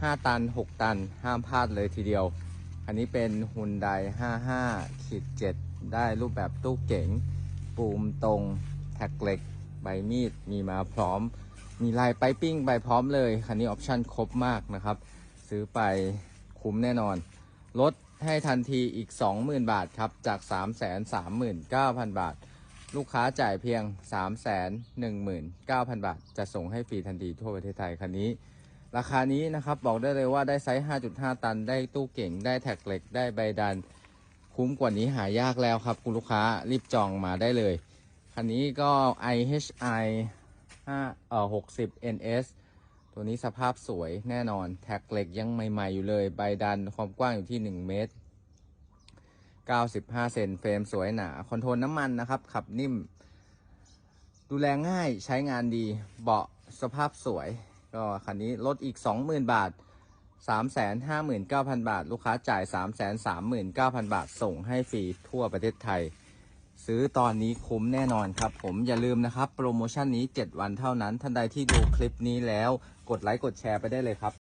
5 ตัน 6 ตัน ห้ามพลาดเลยทีเดียว อันนี้เป็นฮุนได55ขีด7ได้รูปแบบตู้เก๋ง ปูมตรง แท็กเหล็ก ใบมีด มีมาพร้อม มีลายไปปิ้งใบพร้อมเลย คันนี้ออปชั่นครบมากนะครับ ซื้อไปคุ้มแน่นอน ลดให้ทันทีอีก 20,000 บาทครับ จาก 339,000 บาท ลูกค้าจ่ายเพียง 319,000 บาท จะส่งให้ฟรีทันทีทั่วประเทศไทยคันนี้ ราคานี้นะครับบอกได้เลยว่าได้ไซส์ 5.5 ตัน ได้ตู้เก่ง ได้แท็กเหล็ก ได้ใบดัน คุ้มกว่านี้หายากแล้วครับ คุณลูกค้ารีบจองมาได้เลย คันนี้ก็ IHI 5เอ่อ60 NS ตัวนี้สภาพสวยแน่นอน แท็กเหล็กยังใหม่ ๆ อยู่เลย ใบดันความกว้างอยู่ที่ 1 เมตร 95 เซนเฟรมสวยหนา คอนโทรลน้ำมันนะครับ ขับนิ่ม ดูแลง่ายใช้งานดี เบาะสภาพสวย ก็คันนี้ลดอีก 20,000 บาท 359,000 บาท ลูกค้าจ่าย 339,000 บาท ส่งให้ฟรีทั่วประเทศไทย ซื้อตอนนี้คุ้มแน่นอนครับ ผมอย่าลืมนะครับ โปรโมชั่นนี้ 7 วันเท่านั้น ท่านใดที่ดูคลิปนี้แล้วกดไลค์กดแชร์ไปได้เลยครับ